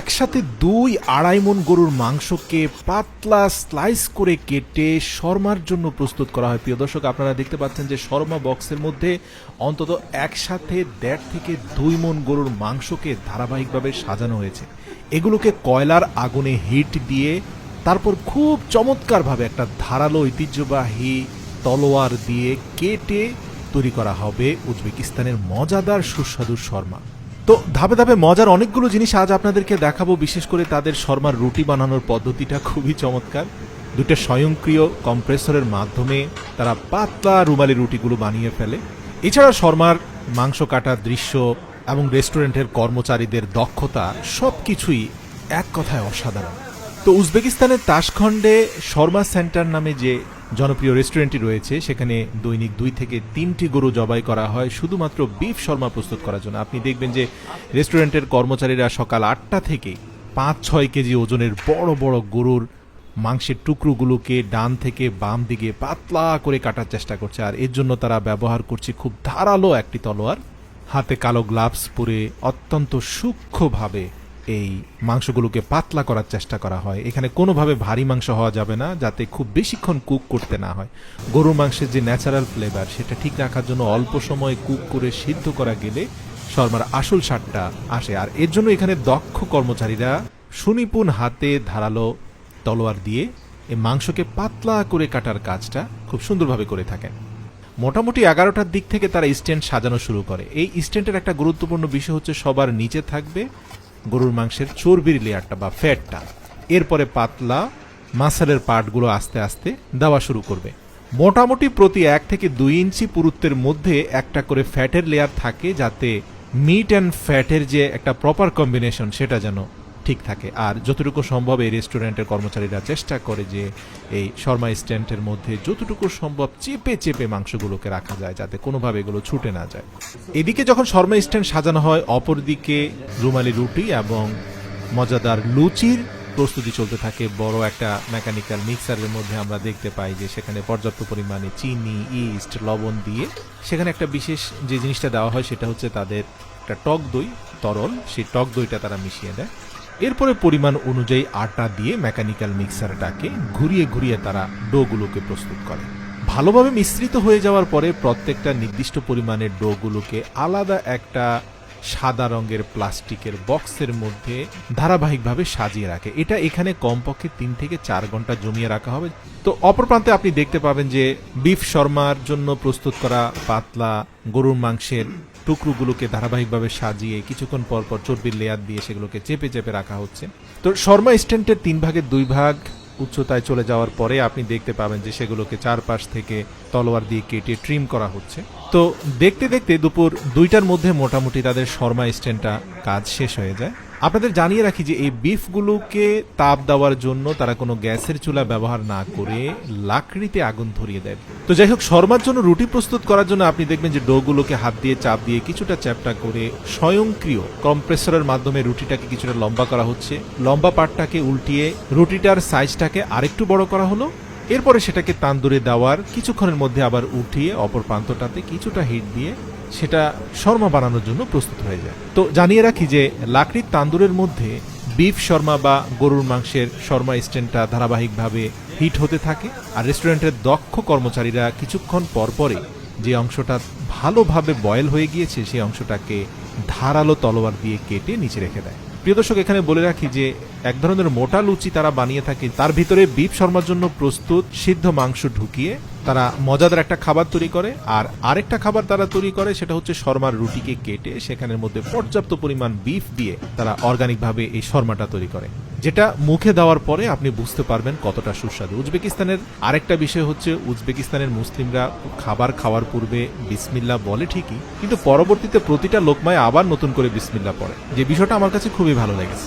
একসাথে দুই আড়াই মন গরুর মাংসকে পাতলা স্লাইস করে কেটে শর্মার জন্য প্রস্তুত করা হয়। প্রিয় দর্শক, আপনারা দেখতে পাচ্ছেন যে শর্মা বক্সের মধ্যে অন্তত একসাথে দেড় থেকে দুই মন গরুর মাংসকে ধারাবাহিকভাবে সাজানো হয়েছে। এগুলোকে কয়লার আগুনে হিট দিয়ে তারপর খুব চমৎকারভাবে একটা ধারালো ঐতিহ্যবাহী তলোয়ার দিয়ে কেটে তৈরি করা হবে উজবেকিস্তানের মজাদার সুস্বাদু শর্মা। তো ধাপে ধাপে মজার অনেকগুলো জিনিস আজ আপনাদেরকে দেখাবো, বিশেষ করে তাদের শর্মার রুটি বানানোর পদ্ধতিটা খুবই চমৎকার। দুটো স্বয়ংক্রিয় কম্প্রেসরের মাধ্যমে তারা পাতলা রুমালি রুটিগুলো বানিয়ে ফেলে। এছাড়া শর্মার মাংস কাটার দৃশ্য এবং রেস্টুরেন্টের কর্মচারীদের দক্ষতা সব কিছুই এক কথায় অসাধারণ। তো উজবেকিস্তানের তাসখণ্ডে শর্মা সেন্টার নামে যে জনপ্রিয় রেস্টুরেন্টটি রয়েছে। সেখানে দৈনিক দুই থেকে তিনটি গরু জবাই করা হয়। শুধুমাত্র বিফ শর্মা প্রস্তুত করার জন্য। আপনি দেখবেন যে রেস্টুরেন্টের কর্মচারীরা সকাল আটটা থেকে পাঁচ ছয় কেজি ওজনের বড় বড় গরুর মাংসের টুকরোগুলোকে ডান থেকে বাম দিকে পাতলা করে কাটার চেষ্টা করছে। আর এর জন্য তারা ব্যবহার করছে খুব ধারালো একটি তলোয়ার। হাতে কালো গ্লাভস পরে অত্যন্ত সূক্ষ্মভাবে এই মাংসগুলোকে পাতলা করার চেষ্টা করা হয়। এখানে কোনোভাবে ভারী মাংস হওয়া যাবে না, যাতে খুব বেশিক্ষণ কুক করতে না হয়। গরুর মাংসের যে ন্যাচারাল ফ্লেভার সেটা ঠিক রাখার জন্য অল্প সময় কুক করে সিদ্ধ করা গেলে শর্মার আসল স্বাদটা আসে। আর এর জন্য এখানে দক্ষ কর্মচারীরা সুনিপুণ হাতে ধারালো তলোয়ার দিয়ে এই মাংসকে পাতলা করে কাটার কাজটা খুব সুন্দরভাবে করে থাকেন। মোটামুটি এগারোটার দিক থেকে তারা স্ট্যান্ড সাজানো শুরু করে। এই স্ট্যান্ডের একটা গুরুত্বপূর্ণ বিষয় হচ্ছে সবার নিচে থাকবে গরুর মাংসের চর্বির লেয়ারটা বা ফ্যাটটা। এরপরে পাতলা মাসালের পার্টগুলো আস্তে আস্তে দেওয়া শুরু করবে। মোটামুটি প্রতি এক থেকে দুই ইঞ্চি পুরুত্বের মধ্যে একটা করে ফ্যাটের লেয়ার থাকে যাতে মিট অ্যান্ড ফ্যাটের যে একটা প্রপার কম্বিনেশন সেটা যেন ঠিক থাকে। আর যতটুকু সম্ভব এই রেস্টুরেন্টের কর্মচারীরা চেষ্টা করে যে এই শর্মা স্ট্যান্ডের মধ্যে যতটুকু সম্ভব চেপে চেপে মাংসগুলোকে রাখা যায়, যাতে কোনোভাবে এগুলো ছুটে না যায়। এদিকে যখন শর্মা স্ট্যান্ড সাজানো হয়, অপরদিকে রুমালি রুটি এবং মজাদার লুচির প্রস্তুতি চলতে থাকে। বড় একটা মেকানিক্যাল মিক্সারের মধ্যে আমরা দেখতে পাই যে সেখানে পর্যাপ্ত পরিমাণে চিনি, ইস্ট, লবণ দিয়ে সেখানে একটা বিশেষ যে জিনিসটা দেওয়া হয় সেটা হচ্ছে তাদের একটা টক দই, তরল। সেই টক দইটা তারা মিশিয়ে দেয়। এরপরে পরিমাণ অনুযায়ী আটা দিয়ে মেকানিক্যাল মিক্সারটাকে ঘুরিয়ে ঘুরিয়ে তারা ডোগুলোকে প্রস্তুত করে। ভালোভাবে মিশ্রিত হয়ে যাওয়ার পরে প্রত্যেকটা নির্দিষ্ট পরিমাণের ডোগুলোকে আলাদা একটা সাদা রঙের প্লাস্টিকের বক্সের মধ্যে ধারাবাহিকভাবে সাজিয়ে রাখে। এটা এখানে কমপক্ষে তিন থেকে চার ঘণ্টা জমিয়ে রাখা হবে। তো অপর প্রান্তে আপনি দেখতে পাবেন যে বিফ শর্মার জন্য প্রস্তুত করা পাতলা গরুর মাংসের টুকরোগুলোকে ধারাবাহিকভাবে সাজিয়ে কিছুক্ষণ পর পর চর্বির লেয়ার দিয়ে সেগুলোকে চেপে চেপে রাখা হচ্ছে। তো শর্মা স্ট্যান্ডের তিন ভাগের দুই ভাগ উচ্চতায় চলে যাওয়ার পরে আপনি দেখতে পাবেন যে সেগুলোকে চারপাশ থেকে তলোয়ার দিয়ে কেটে ট্রিম করা হচ্ছে। তো দেখতে দেখতে দুপুর দুইটার মধ্যে মোটামুটি তাদের শর্মা স্ট্যান্ডটা কাজ শেষ হয়ে যায়। আপনাদের জানিয়ে রাখি যে এই বিফগুলোকে তাপ দেওয়ার জন্য তারা কোনো গ্যাসের চুলা ব্যবহার না করে লাকড়িতে আগুন ধরিয়ে দেয়। তো যাই হোক, শর্মার জন্য রুটি প্রস্তুত করার জন্য আপনি দেখবেন যে ডোগুলোকে হাত দিয়ে চাপ দিয়ে কিছুটা চ্যাপটা করে স্বয়ংক্রিয় কম্প্রেসরের মাধ্যমে রুটিটাকে কিছুটা লম্বা করা হচ্ছে। লম্বা পাটটাকে উল্টিয়ে রুটিটার সাইজটাকে আরেকটু বড় করা হলো। এরপরে সেটাকে তান্দুরে দেওয়ার কিছুক্ষণের মধ্যে আবার উঠিয়ে অপর প্রান্তটাতে কিছুটা হিট দিয়ে সেটা শর্মা বানানোর জন্য প্রস্তুত হয়ে যায়। তো জানিয়ে রাখি যে লাকড়ির তান্দুরের মধ্যে বিফ শর্মা বা গরুর মাংসের শর্মা স্ট্যান্ডটা ধারাবাহিকভাবে হিট হতে থাকে আর রেস্টুরেন্টের দক্ষ কর্মচারীরা কিছুক্ষণ পরপরে যে অংশটা ভালোভাবে বয়েল হয়ে গিয়েছে সেই অংশটাকে ধারালো তলোয়ার দিয়ে কেটে নিচে রেখে দেয়। প্রিয় দর্শক, এখানে বলে রাখি যে এক ধরনের মোটা লুচি তারা বানিয়ে থাকে। তার ভিতরে বিপ শর্মার জন্য প্রস্তুত সিদ্ধ মাংস ঢুকিয়ে তারা মজাদার একটা খাবার তৈরি করে। আর আরেকটা খাবার তারা তৈরি করে, সেটা হচ্ছে শর্মার রুটিকে কেটে সেখানের মধ্যে পর্যাপ্ত পরিমাণ বিফ দিয়ে তারা অর্গানিকভাবে এই শর্মাটা তৈরি করে। যেটা মুখে দেওয়ার পরে আপনি বুঝতে পারবেন কতটা সুস্বাদু। উজবেকিস্তানের আরেকটা বিষয় হচ্ছে, উজবেকিস্তানের মুসলিমরা খাবার খাওয়ার পূর্বে বিসমিল্লা বলে ঠিকই, কিন্তু পরবর্তীতে প্রতিটা লোকমায় আবার নতুন করে বিসমিল্লা পড়ে। যে বিষয়টা আমার কাছে খুবই ভালো লেগেছে।